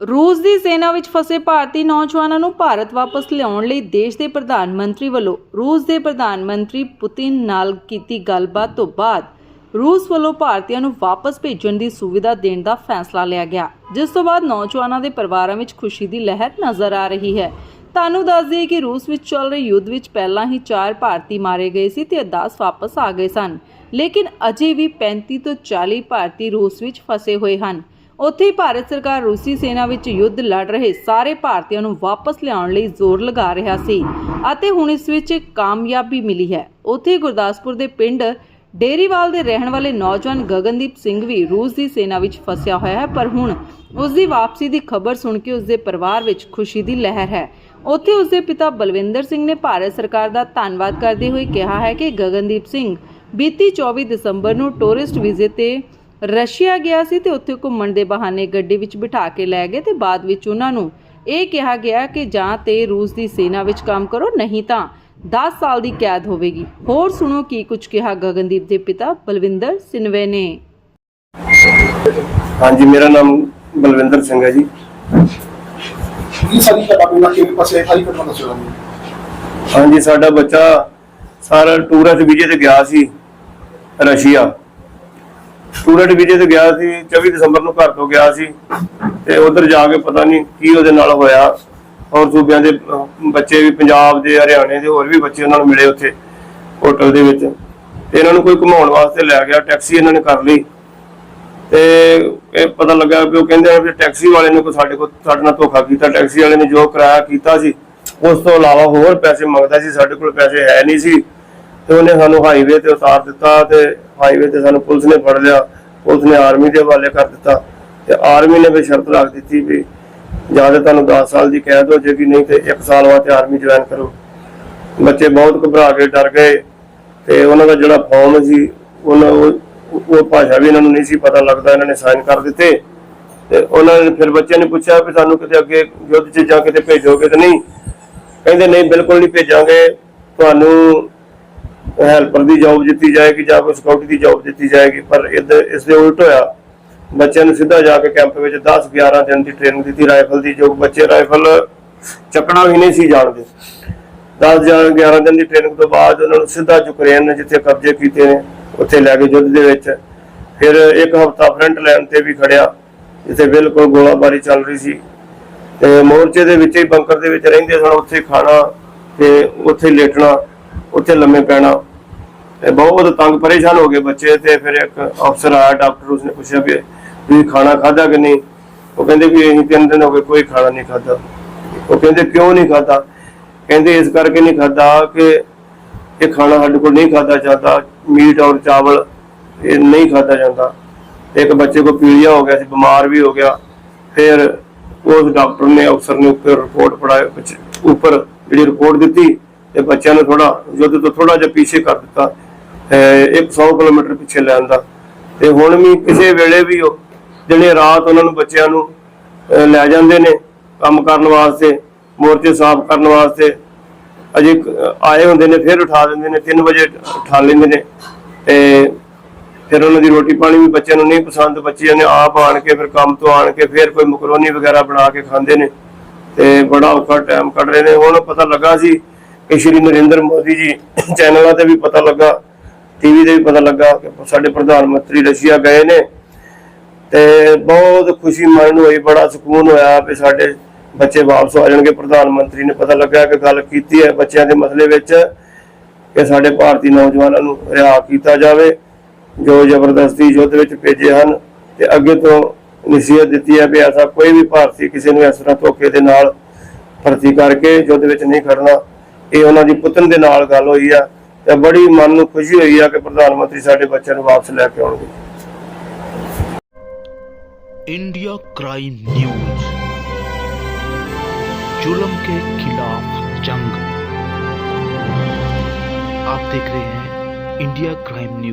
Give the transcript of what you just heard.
ਰੂਸ ਦੀ ਸੈਨਾ ਵਿੱਚ ਫਸੇ ਭਾਰਤੀ ਨੌਜਵਾਨਾਂ ਨੂੰ ਭਾਰਤ ਵਾਪਸ ਲਿਆਉਣ ਲਈ ਦੇਸ਼ ਦੇ ਪ੍ਰਧਾਨ ਮੰਤਰੀ ਵੱਲੋਂ ਰੂਸ ਦੇ ਪ੍ਰਧਾਨ ਮੰਤਰੀ ਪੁਤਿਨ ਨਾਲ ਕੀਤੀ ਗੱਲਬਾਤ ਤੋਂ ਬਾਅਦ ਰੂਸ ਵੱਲੋਂ ਭਾਰਤੀਆਂ ਨੂੰ ਵਾਪਸ ਭੇਜਣ ਦੀ ਸੁਵਿਧਾ ਦੇਣ ਦਾ ਫੈਸਲਾ ਲਿਆ ਗਿਆ, ਜਿਸ ਤੋਂ ਬਾਅਦ ਨੌਜਵਾਨਾਂ ਦੇ ਪਰਿਵਾਰਾਂ ਵਿੱਚ ਖੁਸ਼ੀ ਦੀ ਲਹਿਰ ਨਜ਼ਰ ਆ ਰਹੀ ਹੈ। ਤੁਹਾਨੂੰ ਦੱਸ ਦਈਏ ਕਿ ਰੂਸ ਵਿੱਚ ਚੱਲ ਰਹੇ ਯੁੱਧ ਵਿੱਚ ਪਹਿਲਾਂ ਹੀ 4 ਭਾਰਤੀ ਮਾਰੇ ਗਏ ਸੀ ਤੇ 10 ਵਾਪਸ ਆ ਗਏ ਸਨ, ਲੇਕਿਨ ਅਜੇ ਵੀ 35 ਤੋਂ 40 ਭਾਰਤੀ ਰੂਸ ਵਿੱਚ ਫਸੇ ਹੋਏ ਹਨ। ਉੱਥੇ ਭਾਰਤ ਸਰਕਾਰ ਰੂਸੀ ਸੈਨਾ ਵਿੱਚ ਯੁੱਧ ਲੜ ਰਹੇ ਸਾਰੇ ਭਾਰਤੀਆਂ ਨੂੰ ਵਾਪਸ ਲਿਆਉਣ ਲਈ ਜ਼ੋਰ ਲਗਾ ਰਿਹਾ ਸੀ ਅਤੇ ਹੁਣ ਇਸ ਵਿੱਚ ਕਾਮਯਾਬੀ ਮਿਲੀ ਹੈ। ਉੱਥੇ ਗੁਰਦਾਸਪੁਰ ਦੇ ਪਿੰਡ ਡੇਰੀਵਾਲ ਦੇ ਰਹਿਣ ਵਾਲੇ ਨੌਜਵਾਨ ਗਗਨਦੀਪ ਸਿੰਘ ਵੀ ਰੂਸ ਦੀ ਸੈਨਾ ਵਿੱਚ ਫਸਿਆ ਹੋਇਆ ਹੈ, ਪਰ ਹੁਣ ਉਸ ਦੀ ਵਾਪਸੀ ਦੀ ਖਬਰ ਸੁਣ ਕੇ ਉਸ ਦੇ ਪਰਿਵਾਰ ਵਿੱਚ ਖੁਸ਼ੀ ਦੀ ਲਹਿਰ ਹੈ। ਉੱਥੇ ਉਸ ਦੇ ਪਿਤਾ ਬਲਵਿੰਦਰ ਸਿੰਘ ਨੇ ਭਾਰਤ ਸਰਕਾਰ ਦਾ ਧੰਨਵਾਦ ਕਰਦੇ ਹੋਏ ਕਿਹਾ ਹੈ ਕਿ ਗਗਨਦੀਪ ਸਿੰਘ ਬੀਤੀ 24 ਦਸੰਬਰ ਨੂੰ ਟੂਰਿਸਟ ਵੀਜ਼ੇ ਤੇ ਰਸ਼ੀਆ ਗਿਆ ਸੀ ਤੇ ਉੱਥੇ ਘੁੰਮਣ ਦੇ ਬਹਾਨੇ ਗੱਡੀ ਵਿੱਚ ਬਿਠਾ ਕੇ ਲੈ ਗਏ ਤੇ ਬਾਅਦ ਵਿੱਚ ਉਹਨਾਂ ਨੂੰ ਇਹ ਕਿਹਾ ਗਿਆ ਕਿ ਜਾਂ ਤੇ ਰੂਸ ਦੀ ਸੈਨਾ ਵਿੱਚ ਕੰਮ ਕਰੋ ਨਹੀਂ ਤਾਂ 10 ਸਾਲ ਦੀ ਕੈਦ ਹੋਵੇਗੀ। ਹੋਰ ਸੁਣੋ ਕੀ ਕੁਝ ਕਿਹਾ ਗਗਨਦੀਪ ਦੇ ਪਿਤਾ ਬਲਵਿੰਦਰ ਸਿਨਵੇ ਨੇ। ਹਾਂਜੀ ਮੇਰਾ ਨਾਮ ਬਲਵਿੰਦਰ ਸਿੰਘ ਹੈ ਜੀ। ਹਾਂਜੀ ਸਾਡਾ ਬੱਚਾ ਸਾਰਾ ਟੂਰਿਸਟ ਵੀਜ਼ੇ ਤੇ ਗਿਆ ਸੀ ਰਸ਼ੀਆ। ਟੂਰਿਸਟ ਵੀਜ਼ੇ ਤੇ ਗਿਆ ਸੀ 24 ਦਸੰਬਰ ਨੂੰ ਘਰ ਤੋਂ ਗਿਆ ਸੀ ਤੇ ਉਧਰ ਜਾ ਕੇ ਪਤਾ ਨਹੀਂ ਕੀ ਉਹਦੇ ਨਾਲ ਹੋਇਆ। ਹੋਰ ਸੂਬਿਆਂ ਦੇ ਬੱਚੇ ਵੀ ਪੰਜਾਬ ਦੇ, ਹਰਿਆਣੇ ਦੇ, ਹੋਰ ਵੀ ਬੱਚੇ ਉਹਨਾਂ ਨੂੰ ਮਿਲੇ ਉੱਥੇ ਹੋਟਲ ਦੇ ਵਿੱਚ। ਤੇ ਇਹਨਾਂ ਨੂੰ ਕੋਈ ਘੁਮਾਉਣ ਵਾਸਤੇ ਲੈ ਗਿਆ, ਟੈਕਸੀ ਇਹਨਾਂ ਨੇ ਕਰ ਲਈ। ਤੇ ਇਹ ਪਤਾ ਲੱਗਾ ਕਿ ਉਹ ਕਹਿੰਦੇ ਆ ਵੀ ਟੈਕਸੀ ਵਾਲੇ ਨੇ ਕੋਈ ਸਾਡੇ ਕੋਲ, ਸਾਡੇ ਨਾਲ ਧੋਖਾ ਕੀਤਾ। ਟੈਕਸੀ ਵਾਲੇ ਨੇ ਜੋ ਕਿਰਾਇਆ ਕੀਤਾ ਸੀ, ਉਸ ਤੋਂ ਇਲਾਵਾ ਹੋਰ ਪੈਸੇ ਮੰਗਦਾ ਸੀ, ਸਾਡੇ ਕੋਲ ਪੈਸੇ ਹੈ ਨਹੀਂ ਸੀ। ਤੇ ਉਹਨੇ ਸਾਨੂੰ ਹਾਈਵੇ ਤੇ ਉਤਾਰ ਦਿੱਤਾ ਤੇ ਹਾਈਵੇ ਤੇ ਸਾਨੂੰ ਪੁਲਿਸ ਨੇ ਫੜ ਲਿਆ, ਪੁਲਿਸ ਨੇ ਆਰਮੀ ਦੇ ਹਵਾਲੇ ਕਰ ਦਿੱਤਾ ਤੇ ਆਰਮੀ ਨੇ ਵੀ ਸ਼ਰਤ ਰੱਖ ਦਿੱਤੀ ਵੀ ਜਾਂ ਤਾਂ ਤੁਹਾਨੂੰ 10 ਸਾਲ ਦੀ ਕੈਦ ਹੋ ਜਾਏਗੀ, ਨਹੀਂ ਤੇ 1 ਸਾਲ ਬਾਅਦ ਆਰਮੀ ਜੁਆਇਨ ਕਰੋ। ਬੱਚੇ ਬਹੁਤ ਘਬਰਾ ਕੇ ਡਰ ਗਏ ਤੇ ਉਹਨਾਂ ਦਾ ਜਿਹੜਾ ਫਾਰਮ ਸੀ, ਉਹਨਾਂ ਉਹ ਭਾਸ਼ਾ ਵੀ ਇਹਨਾਂ ਨੂੰ ਨਹੀਂ ਸੀ ਪਤਾ ਲੱਗਦਾ, ਇਹਨਾਂ ਨੇ ਸਾਈਨ ਕਰ ਦਿੱਤੇ ਤੇ ਉਹਨਾਂ ਨੇ ਫਿਰ ਬੱਚਿਆਂ ਨੇ ਪੁੱਛਿਆ ਵੀ ਸਾਨੂੰ ਕਿਤੇ ਅੱਗੇ ਯੁੱਧ 'ਚ ਜਾਂ ਕਿਤੇ ਭੇਜੋਗੇ ਤੇ ਨਹੀਂ? ਕਹਿੰਦੇ, ਨਹੀਂ, ਬਿਲਕੁਲ ਨਹੀਂ ਭੇਜਾਂਗੇ। ਤੁਹਾਨੂੰ ਹੈਲਪਰ ਦੀ ਜੌਬ ਦਿੱਤੀ ਜਾਏਗੀ ਜਾਂ ਕੋਈ ਸਿਕਿਉਰਿਟੀ ਦੀ ਜੌਬ ਦਿੱਤੀ ਜਾਏਗੀ, ਪਰ ਇੱਧਰ ਇਸ ਦੇ ਉਲਟ ਹੋਇਆ, ਬੱਚਿਆਂ ਨੂੰ ਸਿੱਧਾ ਜਾ ਕੇ ਕੈਂਪ ਵਿੱਚ 10 11 ਦਿਨ ਦੀ ਟ੍ਰੇਨਿੰਗ ਦਿੱਤੀ ਰਾਈਫਲ ਦੀ, ਜੋ ਬੱਚੇ ਰਾਈਫਲ ਚੱਕਣਾ ਵੀ ਨਹੀਂ ਸੀ ਜਾਣਦੇ। 10 ਜਾਂ 11 ਦਿਨ ਦੀ ਟ੍ਰੇਨਿੰਗ ਤੋਂ ਬਾਅਦ ਉਹਨਾਂ ਨੂੰ ਸਿੱਧਾ ਯੂਕਰੇਨ ਨੇ ਜਿੱਥੇ ਕਬਜ਼ੇ ਕੀਤੇ ਨੇ, ਉੱਥੇ ਲੈ ਕੇ ਯੁੱਧ ਦੇ ਵਿੱਚ। ਫਿਰ ਇੱਕ ਹਫਤਾ ਫਰੰਟ ਲਾਈਨ ਤੇ ਵੀ ਖੜਿਆ, ਜਿੱਥੇ ਬਿਲਕੁਲ ਗੋਲਾਬਾਰੀ ਚੱਲ ਰਹੀ ਸੀ। ਤੇ ਮੋਰਚੇ ਦੇ ਵਿੱਚ ਹੀ ਬੰਕਰ ਦੇ ਵਿੱਚ ਰਹਿੰਦੇ ਸਨ, ਉੱਥੇ ਖਾਣਾ ਤੇ ਉੱਥੇ ਲੇਟਣਾ, ਉੱਥੇ ਲੰਮੇ ਪੈਣਾ। ਤੇ ਬਹੁਤ ਤੰਗ ਪਰੇਸ਼ਾਨ ਹੋ ਗਏ ਬੱਚੇ ਤੇ ਫਿਰ ਇੱਕ ਅਫਸਰ ਆਇਆ ਡਾਕਟਰ ਉਸਨੇ ਪੁੱਛਿਆ ਵੀ ਤੁਸੀਂ ਖਾਣਾ ਖਾਧਾ ਕਿ ਨਹੀਂ? ਉਹ ਕਹਿੰਦੇ ਵੀ ਅਸੀਂ ਤਿੰਨ ਦਿਨ ਹੋ ਗਏ ਕੋਈ ਖਾਣਾ ਨਹੀਂ ਖਾਧਾ। ਉਹ ਕਹਿੰਦੇ ਕਿਉਂ ਨਹੀਂ ਖਾਧਾ? ਕਹਿੰਦੇ ਇਸ ਕਰਕੇ ਨਹੀਂ ਖਾਧਾ ਕਿ ਇਹ ਖਾਣਾ ਸਾਡੇ ਕੋਲ ਨਹੀਂ ਖਾਧਾ ਜਾਂਦਾ, ਮੀਟ ਔਰ ਚਾਵਲ ਇਹ ਨਹੀਂ ਖਾਧਾ ਜਾਂਦਾ। ਤੇ ਇੱਕ ਬੱਚੇ ਕੋ ਪੀਲੀਆ ਹੋ ਗਿਆ ਸੀ, ਬਿਮਾਰ ਵੀ ਹੋ ਗਿਆ। ਫਿਰ ਉਸ ਡਾਕਟਰ ਨੇ ਅਫਸਰ ਨੇ ਉੱਪਰ ਰਿਪੋਰਟ ਪੜਾਇਆ ਉੱਪਰ ਜਿਹੜੀ ਰਿਪੋਰਟ ਦਿੱਤੀ, ਤੇ ਬੱਚਿਆਂ ਨੂੰ ਥੋੜਾ ਯੁੱਧ ਤੋਂ ਥੋੜਾ ਜਿਹਾ ਪਿੱਛੇ ਕਰ ਦਿੱਤਾ। 100 ਕਿਲੋਮੀਟਰ ਪਿੱਛੇ ਲੈ ਆਂਦਾ। ਤੇ ਹੁਣ ਵੀ ਕਿਸੇ ਵੇਲੇ ਵੀ ਉਹ ਜਿਹੜੇ ਰਾਤ ਉਹਨਾਂ ਨੂੰ ਬੱਚਿਆਂ ਨੂੰ ਲੈ ਜਾਂਦੇ ਨੇ ਕੰਮ ਕਰਨ ਵਾਸਤੇ, ਮੋਰਚੇ ਸਾਫ਼ ਕਰਨ ਵਾਸਤੇ, ਅਜੇ ਆਏ ਹੁੰਦੇ ਨੇ, ਫਿਰ ਉਠਾ ਦਿੰਦੇ ਨੇ 3 ਵਜੇ ਉਠਾ ਲੈਂਦੇ ਨੇ। ਤੇ ਫਿਰ ਉਹਨਾਂ ਦੀ ਰੋਟੀ ਪਾਣੀ ਵੀ ਬੱਚਿਆਂ ਨੂੰ ਨਹੀਂ ਪਸੰਦ, ਬੱਚਿਆਂ ਨੇ ਆਪ ਆਣ ਕੇ ਫਿਰ ਕੰਮ ਤੋਂ ਆਣ ਕੇ ਫਿਰ ਕੋਈ ਮਕਰੋਨੀ ਵਗੈਰਾ ਬਣਾ ਕੇ ਖਾਂਦੇ ਨੇ। ਤੇ ਬੜਾ ਔਖਾ ਟਾਈਮ ਕੱਢ ਰਹੇ ਨੇ। ਹੁਣ ਪਤਾ ਲੱਗਾ ਸੀ ਕਿ ਸ਼੍ਰੀ ਨਰਿੰਦਰ ਮੋਦੀ ਜੀ ਚੈਨਲਾਂ ਤੇ ਵੀ ਪਤਾ ਲੱਗਾ ਟੀਵੀ ਤੇ ਵੀ ਪਤਾ ਲੱਗਾ ਕਿ ਸਾਡੇ ਪ੍ਰਧਾਨ ਮੰਤਰੀ ਰਸ਼ੀਆ ਗਏ ਨੇ ਤੇ ਬਹੁਤ ਖੁਸ਼ੀ ਮਨ ਹੋਈ, ਬੜਾ ਸਕੂਨ ਹੋਇਆ ਵੀ ਸਾਡੇ ਬੱਚੇ ਵਾਪਸ ਆ ਜਾਣਗੇ। ਪ੍ਰਧਾਨ ਮੰਤਰੀ ਨੇ ਪਤਾ ਲੱਗਾ ਕਿ ਗੱਲ ਕੀਤੀ ਹੈ ਬੱਚਿਆਂ ਦੇ ਮਸਲੇ ਵਿੱਚ ਕਿ ਸਾਡੇ ਭਾਰਤੀ ਨੌਜਵਾਨਾਂ ਨੂੰ ਰਿਹਾ ਕੀਤਾ ਜਾਵੇ। ਜੋ ਜ਼ਬਰਦਸਤੀ ਯੁੱਧ ਵਿੱਚ ਭੇਜੇ ਹਨ ਤੇ ਅੱਗੇ ਤੋਂ ਨਸੀਹਤ ਦਿੱਤੀ ਹੈ ਵੀ ਐਸਾ ਕੋਈ ਵੀ ਭਾਰਤੀ ਕਿਸੇ ਨੂੰ ਇਸ ਤਰ੍ਹਾਂ ਧੋਖੇ ਦੇ ਨਾਲ ਭਰਤੀ ਕਰਕੇ ਯੁੱਧ ਵਿੱਚ ਨਹੀਂ ਖੜਨਾ। ਇਹ ਉਹਨਾਂ ਦੀ ਪੁੱਤਨ ਦੇ ਨਾਲ ਗੱਲ ਹੋਈ ਆ। ਤੇ ਬੜੀ ਮਨ ਨੂੰ ਖੁਸ਼ੀ ਹੋਈ ਆ ਕਿ ਪ੍ਰਧਾਨ ਮੰਤਰੀ ਸਾਡੇ ਬੱਚਿਆਂ ਨੂੰ ਵਾਪਸ ਲੈ ਕੇ ਆਉਣਗੇ इंडिया क्राइम न्यूज जुल्म के खिलाफ जंग आप देख रहे हैं इंडिया क्राइम न्यूज